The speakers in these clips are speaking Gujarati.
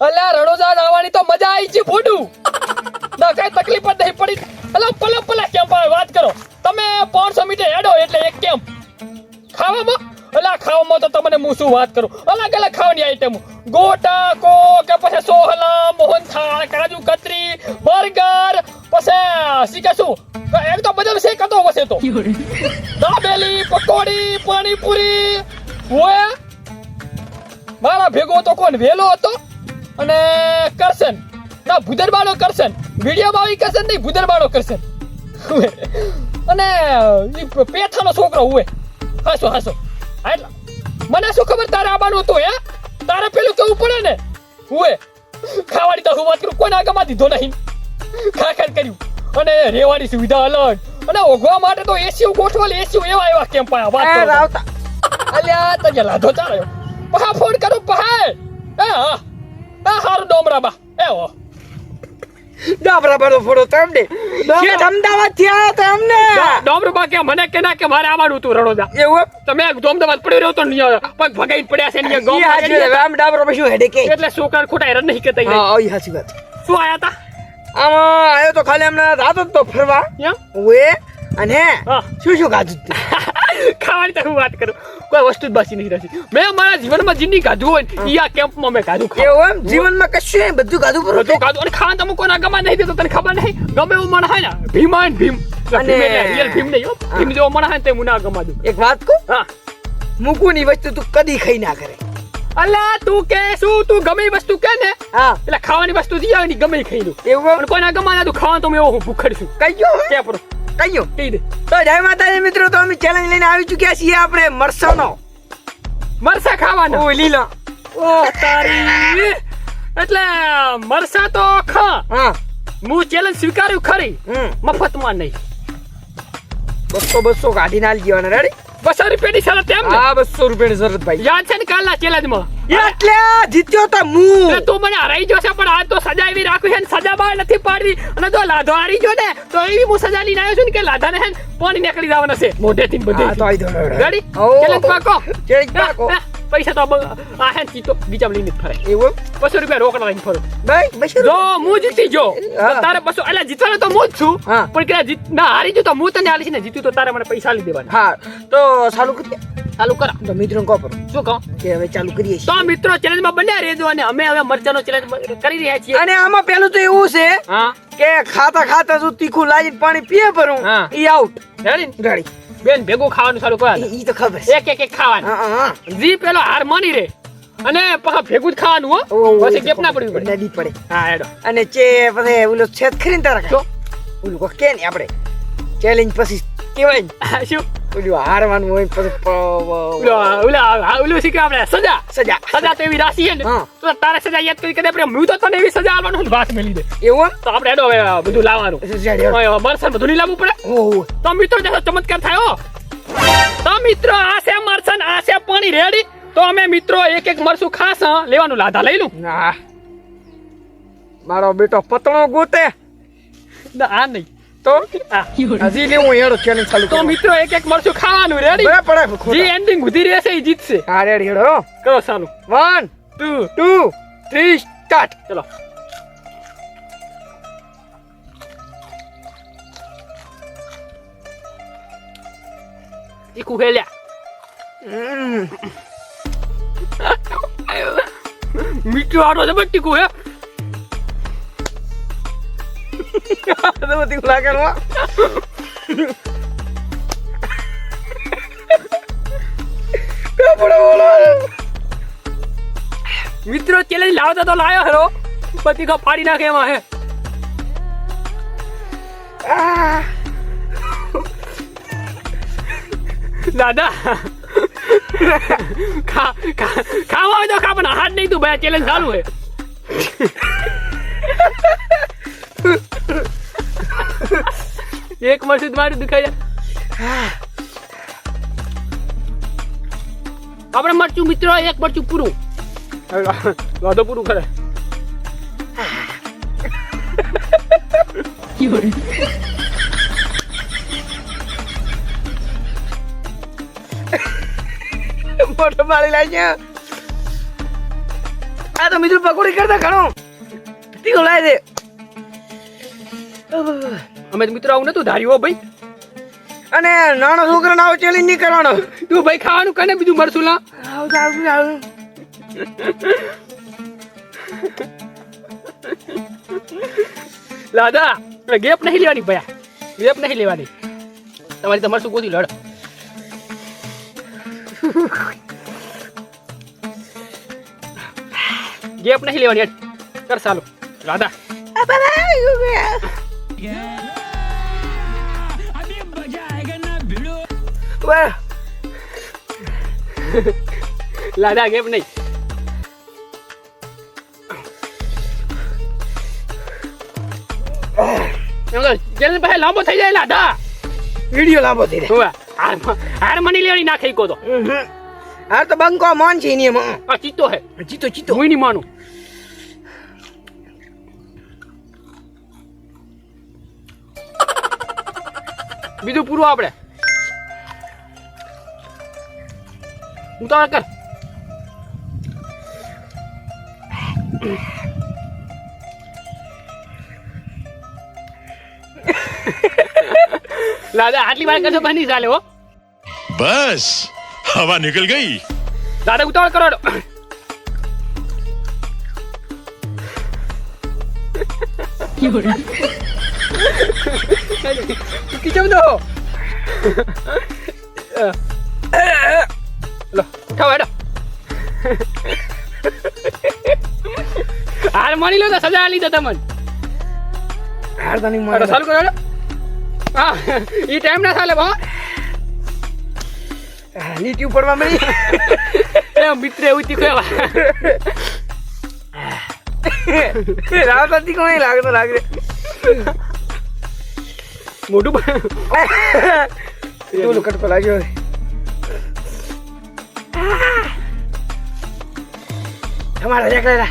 અલ્યા રણોજા આવવાની તો મજા આવી છે ફોટું ના, કઈ તકલીફ જ નહીં પડી. અલા, પલા પલા કેમ્પ આવે વાત કરો. તમે 500 મીટર હેડો એટલે એક કેમ્પ ખાવામાં? અલા ખાવામાં તો તમને હું શું વાત કરું? અલગ અલગ ખાવાની આઈટમ ગોટા કો કે પછી સોહલા મોહનથાળ કાજુ કતરી, બર્ગર, પછી શીખે શું? એક તો બધા શેક કતો વસે તો. દાબેલી, પકોડી, પાણીપુરી. હોય મારા ભેગો તો કોણ, વેલો હતો? અને કરશન. ના ભુદરબાળો કરશન. વીડિયો આવી કરશન નહીં ભુદરબાળો કરશન. અને પેથાનો છોકરો હોય હાસો હાસો. એટલા. મને શું ખબર તારે આવવાનું હતું હે? તારે પેલું કેવું પડે ને? હુએ ખાવાની તો હું વાત કરું કોઈને આગળમાં દીધો નહીં. ખા ખા કર્યું. અને રહેવાની સુવિધા અલગ. અને ઓગવા માટે તો એસી ગોઠવાલ એસી એવા એવા કેમ્પ આયા વાત અલ્યા તને લાધો ચાલ્યો પહા ફોન કરું પહા. હા હા. હા હારું ડોમરા બા એ હો ડાબરા તમને. શેઠ અમદાવાદથી આવ્યા તા અમને ડોમરા કે મને કે ના કે મારે આવવાનું હતું રણોદા. એવું તમે અમદાવાદ પડી રહ્યો તો ને પગ ભગાઈ પડ્યા છે ને ગામ આમ ડાબરો પછી શું હેડે કે? એટલે છોકરા ખોટા હેરાન નહીં કરતા હા આવી હાચી વાત. શું આયા તા આમાં આવ્યો તો ખાલી હમણાં રાત તો ફરવા. ઓએ અને શું શું ખાધું ખાવાની તો વાત કરું. કોઈ વસ્તુ જ બાકી નહીં રહેતી. મેં મારા જીવનમાં જીની ખાધું હોય ને ઈ આ કેમ્પમાં મેં ખાધું. એવું એમ? જીવનમાં કશું બધું ખાધું પર બધું ખાધું અને ખાવા તમે કોના ગમા નહીં દેતો તને ખબર નહીં? ગમે એવું મણ હોય ને ભીમ ને ભીમ. અને- રિયલ ભીમ નહીં હો. ભીમ જેવો મણ હોય ને તે હું ના ગમા દઉં. એક વાત કહું? હા. મૂકુની વસ્તુ તું કદી ખાઈ ના કરે. અલ્લા તું કે શું? તું ગમે વસ્તુ કે ને? હા. એટલે ખાવાની વસ્તુ જી આવે ને ગમે ખાઈ લઉં એવું કોઈ પણ ગમા ના તું ખાવાનું તો મેં એવો હું ભૂખડ છું. કઈ ગયો? કે દે તો જય માતાજી મિત્રો તો અમે ચેલેન્જ લઈને આવી ચૂક્યા છીએ આપણે મરસાનો. મરસા ખાવાનો? ઓ લીલા. ઓ તારી. એટલે મરસા તો ખા. હા. હું ચેલેન્જ સ્વીકાર્યું ખરી. મફતમાં નહીં. બસો બસો કાઢી નાલ જવાના રેડી બસો રૂપિયાની શરત તેમ હા બસો રૂપિયાની શરત ભાઈ. યાદ છે ને કાલના ચેલેન્જમાં? એટલે જીત્યો તો હું. તું મને હરાઈ જશે પણ આ તો સજા એવી રાખવી છે ને સજા બહાર નથી પાડવી. અને જો લાધો હારી ગયો ને તો એવી હું સજા લઈને આવ્યો છું ને કે લાધાને હે પાણી નીકળી જવાના છે. મોઢેથી તો બધે આવી રેડી ચેલેન્જ પાકો. ચેલેન્જ પાકો. પૈસા તો આ હે ચીતો બીજા લઈને ફરે એવું બસો રૂપિયા રોકડા લઈને ફરો ભાઈ બસો જો હું જીતી જો તારે બસો એટલે જીતવાનો તો હું જ છું. પણ કે જીત ના હારી જો તો હું તને આલી ને જીત્યું તો તારે મને પૈસા લઈ દેવાના હા તો ચાલુ કરીએ ચાલુ કર તો મિત્રો કહો પર શું કહો કે હવે ચાલુ કરીએ તો મિત્રો મિત્રો ચેલેન્જમાં બન્યા રહેજો અને અમે હવે મરચાનો ચેલેન્જ કરી રહ્યા છીએ અને આમાં પહેલું તો એવું છે કે ખાતા ખાતા જો તીખું લાવીને પાણી પીએ ભરું. ઈ આઉટ રેડી રેડી બેન ભેગું ખાવાનું શરૂ કર ઈ તો ખબર છે. એક એક એક ખાવાનું. જી પેલો હાર માની રે. અને પાછા ભેગું જ ખાવાનું હો. પછી ગેપ ના પડવી પડે. નદી પડે. હા એડો અને ચે પછી ઓલો છેદ ખરીને તારા. ઓલું કોક કે ને આપણે? ચેલેન્જ પછી કેવાય શું? ઓલું હારવાનું હોય પછી ઓલો ઓલા ઓલું શીખે આપણે? સજા. સજા. સજા તો એવી રાશિ ને. તો તારે સજા યાદ કરી આપણે હું તો તને એવી સજા આવવાનું વાત મેલી દે. એવું તો આપણે એડો હવે બધું લાવવાનું? મરસન બધું નહીં લાવવું પડે. તો મિત્રો જેનો ચમત્કાર થયો તો મિત્રો આ છે મરસન આ છે પાણી. રેડી તો અમે મિત્રો એક એક મરસું ખાસ હા, લેવાનું. લાધા લઈ લઉં. ના. મારો બેટો પતણો ગોતે. ના, આ નહીં. તો? હજી લે હું હેડો ચેલેન્જ ચાલુ તો મિત્રો એક એક મરસું ખાવાનું રેડી બરાબર જે એન્ડિંગ ઉધી રહેશે એ જીતશે. હા રેડી હેડો કરો ચાલુ. One two two three start ચલો. મીઠું આટો છે બટ ટીકુ હે બધી લાગણવા મિત્રો ચેલેન્જ લાવતા તો લાયો હેરો પછી કો ફાડી નાખે એમાં હે. દાદા ખાવા હોય તો ખા, પણ હાથ નહીં તું, ભાઈ ચેલેન્જ ચાલુ હે. એક વર્ષ મારું જાય. આપણે મરચું મિત્રો, એક મરચું પૂરું. વાદો પૂરું કરે. મોટો મારી લાગ્યો આ તો મિત્રો પકોડી કરતા ઘણો. તીખો લાય દે. અમે મિત્રો આવું નતું ધાર્યું ભાઈ. અને નાનો છોકરો આવો ચેલેન્જ નહીં કરવાનો. તું ભાઈ ખાવાનું કને બીજું મરશું લા? આવું આવું આવું લાદા ગેપ નહીં લેવાની ભયા. ગેપ નહીં લેવાની. તમારી તમારે શું ગોતી લડ. ગેપ નહીં લેવાની કર સાલો. રાધા વાહ લાદા કેમ નહીં. જેને પાસે લાંબો થઈ જાય લાદા વીડિયો લાંબો થઈ જાય. હોવે હાર હાર મની લેવાની ના ખાઈ તો હાર તો બંકો મોન છે એની આ ચીતો હે. ચિત્તો ચિત્તો હું નહીં માનું. બીજું પૂરું આપણે ઉતાવળ કર. દાદા આટલી વાર કરશો બની ચાલે હો. બસ હવા નીકળ ગઈ. દાદા ઉતાવળ કરો. કિચમ દો ઉઠાવો હેડો હાર મળી લો તો સજા આલી દે તમને હાર તને નહીં મોન ચાલુ કરો હા એ ટાઈમ ના ચાલે બા નીતિ ઉપડવા મળી એ મિત્ર એવું તીખું એવા રાત હતી કોઈ લાગતો લાગે મોટું તું કટકો લાગ્યો દેખાય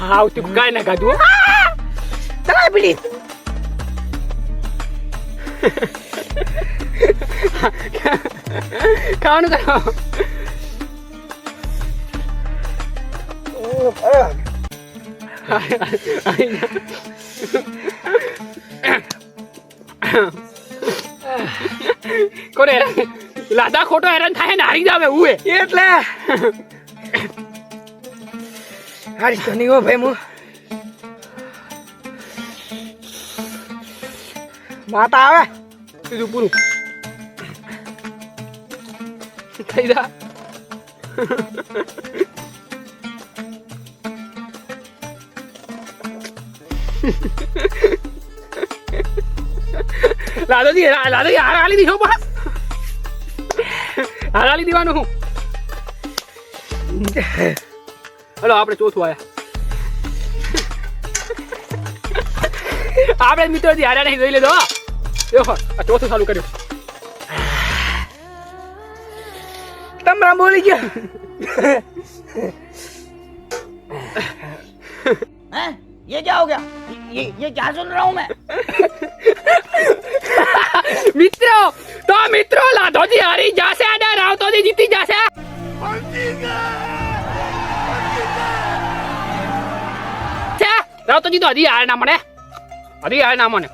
હા તીખું કાંઈ ના ખાધું. ચલા પીડી ખાવાનું કરો. કોને લાદા ખોટો હેરાન થાય ને હારી જાવે ઉએ એટલે. હારી તો નહીં હો ભાઈ હું માતા આવે. બીજું પૂરું. થઈ જા લાદોજી લાદોજી હાર હાલી દીધો બસ હાર હાલી દીવાનું હું. હલો આપણે ચોથું આયા આપણે મિત્રો થી હારા નહીં જોઈ લેજો હા દેખો આ ચોથું ચાલુ કર્યું તમરા બોલી ગયા हैं ये क्या हो गया ये ये क्या सुन रहा हूँ मैं તો હજી હાર ના મને. હજી હાર ના મને.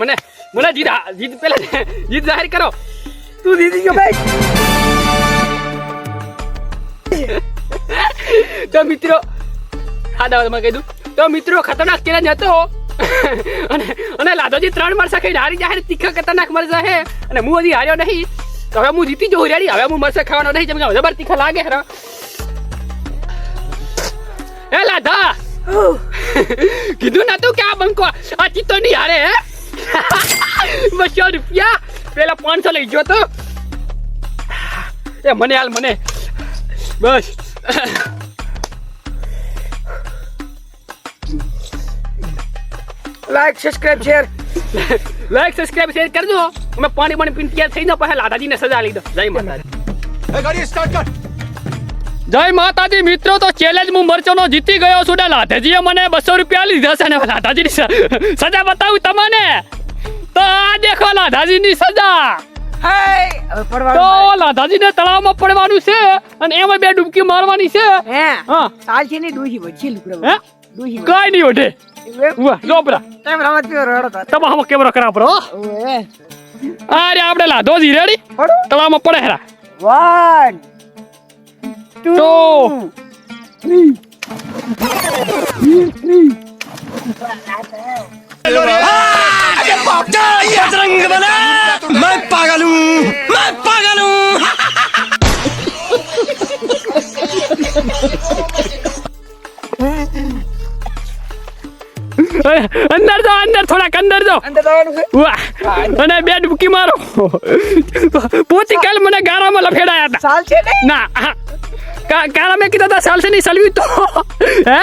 મને મને જીત જીત પેલા જીત જાહેર કરો. તું દીદી ગયો ભાઈ. તો મિત્રો હા દાવા તમે કહી દઉં. તો મિત્રો ખતરનાક ચેલેન્જ હતો. અને અને લાદોજી ત્રણ મરસા ખાઈને હારી જાય તીખા ખતરનાક મરસા હે અને હું હજી હાર્યો નહીં. તો હવે હું જીતી જઉં રેડી? હવે હું મરસા ખાવાનો નહીં જેમ કે જબર તીખા લાગે હે એ લાધા કીધું ના તું કે આ બંકો આ ચિત્તો ની હારે હે? બસો રૂપિયા. પેલા પાંચસો લઈ ગયો તો. એ મને હાલ મને. બસ. Like subscribe share like subscribe share કરજો. અમે પાણી પાણી પીને તૈયાર થઈને પહેલા લાદાજીને સજા લઈ દો જય માતાજી. ગાડી સ્ટાર્ટ કર. જય માતાજી મિત્રો તો ચેલેન્જ હું મરચોનો જીતી ગયો છું. ને લાધાજીએ મને બસો રૂપિયા લીધા છે ને લાધાજીની સજા બતાવું તમને? તો આ દેખો લાધાજીની સજા. તો લાધાજીને તળાવમાં પડવાનું છે અને એમાં બે ડૂબકી મારવાની છે. હે હા. સાચી ની ડૂહી વચ્ચે લુકડે હે? ડૂહી કાઈ નહીં ઓઢે. ઉવા જો બરા. તેમ રમત પીવો રડો તમા હમ કેમેરો કરા પડો અરે આપણે લાધોજી રેડી તળાવમાં પડે હેરા. વન ટુ અંદર જાઓ અંદર થોડાક અંદર જાઓ. અંદર જવાનું છે? વાહ. અને બે ડૂબકી મારો. પોતી કાલ મને ગારામાં લફેડાયા હતા. ને? કારા મેં કીધા હતા ચાલશે નહીં સલવી તો. હે?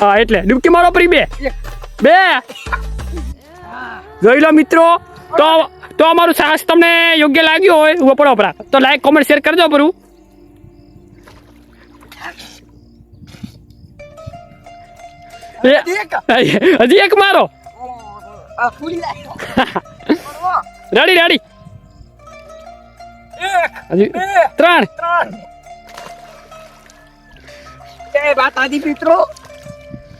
હા એટલે. ડૂબકી મારો પરી બે. બે. જોઈ લો મિત્રો તો તો અમારું સાહસ તમને યોગ્ય લાગ્યું હોય ઊભો પડો તો લાઈક કોમેન્ટ શેર કરજો પરું હજી એક મારો. રેડી રેડી ત્રણ. ત્રણ. જય માતાજી મિત્રો.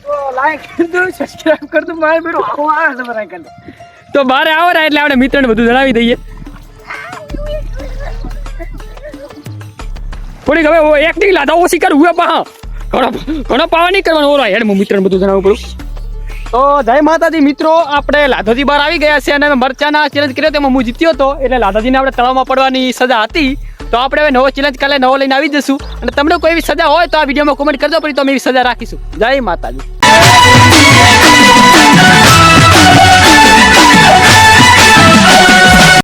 તો લાઈક કરી દો સબસ્ક્રાઇબ કરી દો, મારે બેડો આવો આ સબસ્ક્રાઇબ કરી તો બહાર આવો ને એટલે આપણે મિત્રને બધું જણાવી દઈએ. થોડીક હવે એક એક્ટિંગ લાદા ઓછી કર હુએ પાહા. ઘણો ઘણો પાવા નહીં કરવાનો, ઓરા હેડ હું મિત્રને બધું જણાવું પડું. તો જય માતાજી મિત્રો, આપણે લાધોજી બહાર આવી ગયા છે અને મરચાના ચેલેન્જ કર્યો, તેમાં હું જીત્યો હતો. એટલે લાધાજીને આપણે તળાવમાં પડવાની સજા હતી. તો આપણે હવે નવો ચેલેન્જ કાલે નવો લઈને આવી જશું અને તમને કોઈ સજા હોય તો આ વિડીયોમાં કોમેન્ટ કરજો, પછી તો અમે એવી સજા રાખીશું. જય માતાજી.